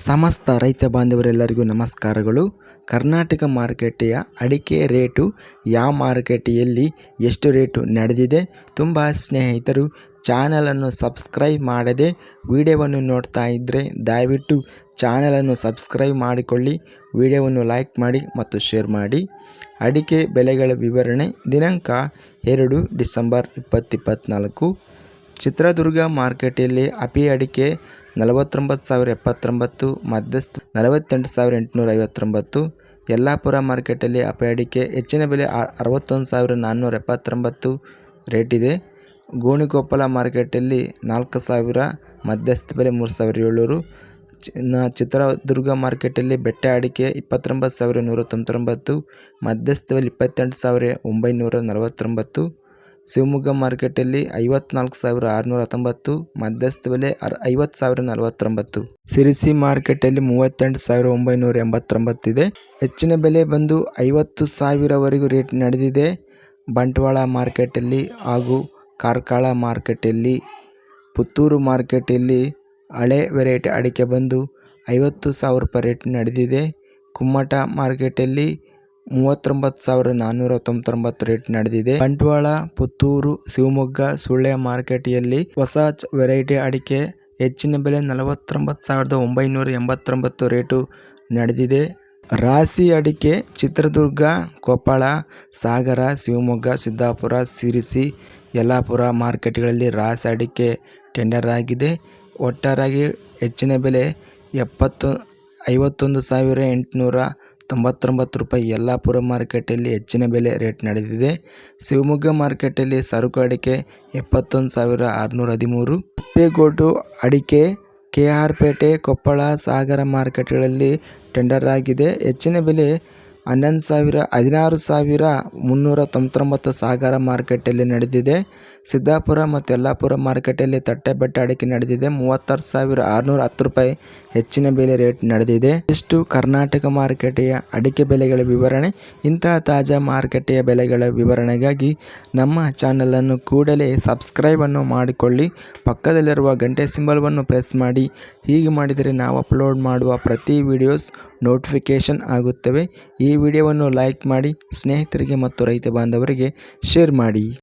ಸಮಸ್ತ ರೈತ ಬಾಂಧವರೆಲ್ಲರಿಗೂ ನಮಸ್ಕಾರಗಳು. ಕರ್ನಾಟಕ ಮಾರುಕಟ್ಟೆಯ ಅಡಿಕೆ ರೇಟು ಯಾವ ಮಾರುಕಟ್ಟೆಯಲ್ಲಿ ಎಷ್ಟು ರೇಟು ನಡೆದಿದೆ ತುಂಬ ಸ್ನೇಹಿತರು ಚಾನಲನ್ನು ಸಬ್ಸ್ಕ್ರೈಬ್ ಮಾಡದೆ ವಿಡಿಯೋವನ್ನು ನೋಡ್ತಾ ಇದ್ದರೆ ದಯವಿಟ್ಟು ಚಾನಲನ್ನು ಸಬ್ಸ್ಕ್ರೈಬ್ ಮಾಡಿಕೊಳ್ಳಿ, ವಿಡಿಯೋವನ್ನು ಲೈಕ್ ಮಾಡಿ ಮತ್ತು ಶೇರ್ ಮಾಡಿ. ಅಡಿಕೆ ಬೆಲೆಗಳ ವಿವರಣೆ ದಿನಾಂಕ ಎರಡು ಡಿಸೆಂಬರ್ ಇಪ್ಪತ್ತಿಪ್ಪತ್ತ್ನಾಲ್ಕು ಚಿತ್ರದುರ್ಗ ಮಾರ್ಕೆಟಲ್ಲಿ ಅಪಿ ಅಡಿಕೆ ನಲವತ್ತೊಂಬತ್ತು ಸಾವಿರ ಎಪ್ಪತ್ತೊಂಬತ್ತು, ಮಧ್ಯಸ್ಥ ನಲವತ್ತೆಂಟು ಸಾವಿರ ಎಂಟುನೂರ ಐವತ್ತೊಂಬತ್ತು, ಯಲ್ಲಾಪುರ ಮಾರ್ಕೆಟಲ್ಲಿ ಅಪಿ ಅಡಿಕೆ ಹೆಚ್ಚಿನ ಬೆಲೆ ಅರವತ್ತೊಂದು ಸಾವಿರ ನಾನ್ನೂರ ಎಪ್ಪತ್ತೊಂಬತ್ತು ರೇಟ್ ಇದೆ. ಗೋಣಿಕೊಪ್ಪಲ ಮಾರ್ಕೆಟಲ್ಲಿ ನಾಲ್ಕು ಸಾವಿರ, ಮಧ್ಯಸ್ಥ ಬೆಲೆ ಮೂರು ಸಾವಿರ ಏಳ್ನೂರು. ಚಿನ್ನ ಚಿತ್ರದುರ್ಗ ಮಾರ್ಕೆಟಲ್ಲಿ ಬೆಟ್ಟೆ ಅಡಿಕೆ ಇಪ್ಪತ್ತೊಂಬತ್ತು ಸಾವಿರ ನೂರ ತೊಂಬತ್ತೊಂಬತ್ತು, ಮಧ್ಯಸ್ಥ ಬೆಲೆ ಇಪ್ಪತ್ತೆಂಟು ಸಾವಿರ ಒಂಬೈನೂರ ನಲವತ್ತೊಂಬತ್ತು. ಶಿವಮೊಗ್ಗ ಮಾರ್ಕೆಟಲ್ಲಿ ಐವತ್ನಾಲ್ಕು ಸಾವಿರ ಆರುನೂರ ಹತ್ತೊಂಬತ್ತು, ಮಧ್ಯಸ್ಥ ಬೆಲೆ ಅರ್ ಐವತ್ತು ಸಾವಿರ ನಲವತ್ತೊಂಬತ್ತು. ಸಿರಿಸಿ ಮಾರ್ಕೆಟಲ್ಲಿ ಮೂವತ್ತೆಂಟು ಸಾವಿರ ಒಂಬೈನೂರ ಎಂಬತ್ತೊಂಬತ್ತಿದೆ ಹೆಚ್ಚಿನ ಬೆಲೆ ಬಂದು ಐವತ್ತು ಸಾವಿರವರೆಗೂ ರೇಟ್ ನಡೆದಿದೆ. ಬಂಟ್ವಾಳ ಮಾರ್ಕೆಟಲ್ಲಿ ಹಾಗೂ ಕಾರ್ಕಳ ಮಾರ್ಕೆಟಲ್ಲಿ, ಪುತ್ತೂರು ಮಾರ್ಕೆಟಲ್ಲಿ ಹಳೆ ವೆರೈಟಿ ಅಡಿಕೆ ಬಂದು ಐವತ್ತು ಸಾವಿರ ರೂಪಾಯಿ ರೇಟ್ ನಡೆದಿದೆ. ಕುಮ್ಮಟ ಮಾರ್ಕೆಟಲ್ಲಿ ಮೂವತ್ತೊಂಬತ್ತು ಸಾವಿರ ನಾನ್ನೂರ ತೊಂಬತ್ತೊಂಬತ್ತು ರೇಟ್ ನಡೆದಿದೆ. ಬಂಟ್ವಾಳ, ಪುತ್ತೂರು, ಶಿವಮೊಗ್ಗ, ಸುಳ್ಯ ಮಾರ್ಕೆಟಿಯಲ್ಲಿ ಹೊಸ ವೆರೈಟಿ ಅಡಿಕೆ ಹೆಚ್ಚಿನ ಬೆಲೆ ನಲವತ್ತೊಂಬತ್ತು ಸಾವಿರದ ಒಂಬೈನೂರ ಎಂಬತ್ತೊಂಬತ್ತು ರೇಟು ನಡೆದಿದೆ. ರಾಶಿ ಅಡಿಕೆ, ಚಿತ್ರದುರ್ಗ, ಕೊಪ್ಪಳ, ಸಾಗರ, ಶಿವಮೊಗ್ಗ, ಸಿದ್ದಾಪುರ, ಸಿರಿಸಿ, ಯಲ್ಲಾಪುರ ಮಾರ್ಕೆಟ್ಗಳಲ್ಲಿ ರಾಶಿ ಅಡಿಕೆ ಟೆಂಡರ್ ಆಗಿದೆ. ಒಟ್ಟಾರಾಗಿ ಹೆಚ್ಚಿನ ಬೆಲೆ ಎಪ್ಪತ್ತು, ಐವತ್ತೊಂದು ಸಾವಿರ ಎಂಟುನೂರ ತೊಂಬತ್ತೊಂಬತ್ತು ರೂಪಾಯಿ ಯಲ್ಲಾಪುರ ಮಾರ್ಕೆಟಲ್ಲಿ ಹೆಚ್ಚಿನ ಬೆಲೆ ರೇಟ್ ನಡೆದಿದೆ. ಶಿವಮೊಗ್ಗ ಮಾರ್ಕೆಟಲ್ಲಿ ಸರಕು ಅಡಿಕೆ ಎಪ್ಪತ್ತೊಂದು ಸಾವಿರ ಆರುನೂರ ಹದಿಮೂರು. ತಿಪ್ಪೇಗೋಟು ಅಡಿಕೆ ಕೆ ಆರ್ ಪೇಟೆ, ಕೊಪ್ಪಳ, ಸಾಗರ ಮಾರ್ಕೆಟ್ಗಳಲ್ಲಿ ಟೆಂಡರ್ ಆಗಿದೆ. ಹೆಚ್ಚಿನ ಬೆಲೆ ಹನ್ನೊಂದು ಸಾವಿರ, ಹದಿನಾರು ಸಾವಿರ, ಮುನ್ನೂರ ತೊಂಬತ್ತೊಂಬತ್ತು ಸಾಗರ ಮಾರ್ಕೆಟಲ್ಲಿ ನಡೆದಿದೆ. ಸಿದ್ದಾಪುರ ಮತ್ತು ಯಲ್ಲಾಪುರ ಮಾರ್ಕೆಟಲ್ಲಿ ತಟ್ಟೆ ಬೆಟ್ಟ ಅಡಿಕೆ ನಡೆದಿದೆ. ಮೂವತ್ತಾರು ಸಾವಿರ ಆರುನೂರ ಹತ್ತು ರೂಪಾಯಿ ಹೆಚ್ಚಿನ ಬೆಲೆ ರೇಟ್ ನಡೆದಿದೆ. ಇಷ್ಟು ಕರ್ನಾಟಕ ಮಾರುಕಟ್ಟೆಯ ಅಡಿಕೆ ಬೆಲೆಗಳ ವಿವರಣೆ. ಇಂತಹ ತಾಜಾ ಮಾರುಕಟ್ಟೆಯ ಬೆಲೆಗಳ ವಿವರಣೆಗಾಗಿ ನಮ್ಮ ಚಾನಲನ್ನು ಕೂಡಲೇ ಸಬ್ಸ್ಕ್ರೈಬನ್ನು ಮಾಡಿಕೊಳ್ಳಿ. ಪಕ್ಕದಲ್ಲಿರುವ ಗಂಟೆ ಸಿಂಬಲ್ವನ್ನು ಪ್ರೆಸ್ ಮಾಡಿ. ಹೀಗೆ ಮಾಡಿದರೆ ನಾವು ಅಪ್ಲೋಡ್ ಮಾಡುವ ಪ್ರತಿ ವಿಡಿಯೋಸ್ ನೋಟಿಫಿಕೇಷನ್ ಆಗುತ್ತವೆ. ಈ ವಿಡಿಯೋವನ್ನು ಲೈಕ್ ಮಾಡಿ ಸ್ನೇಹಿತರಿಗೆ ಮತ್ತು ರೈತ ಬಾಂಧವರಿಗೆ ಶೇರ್ ಮಾಡಿ.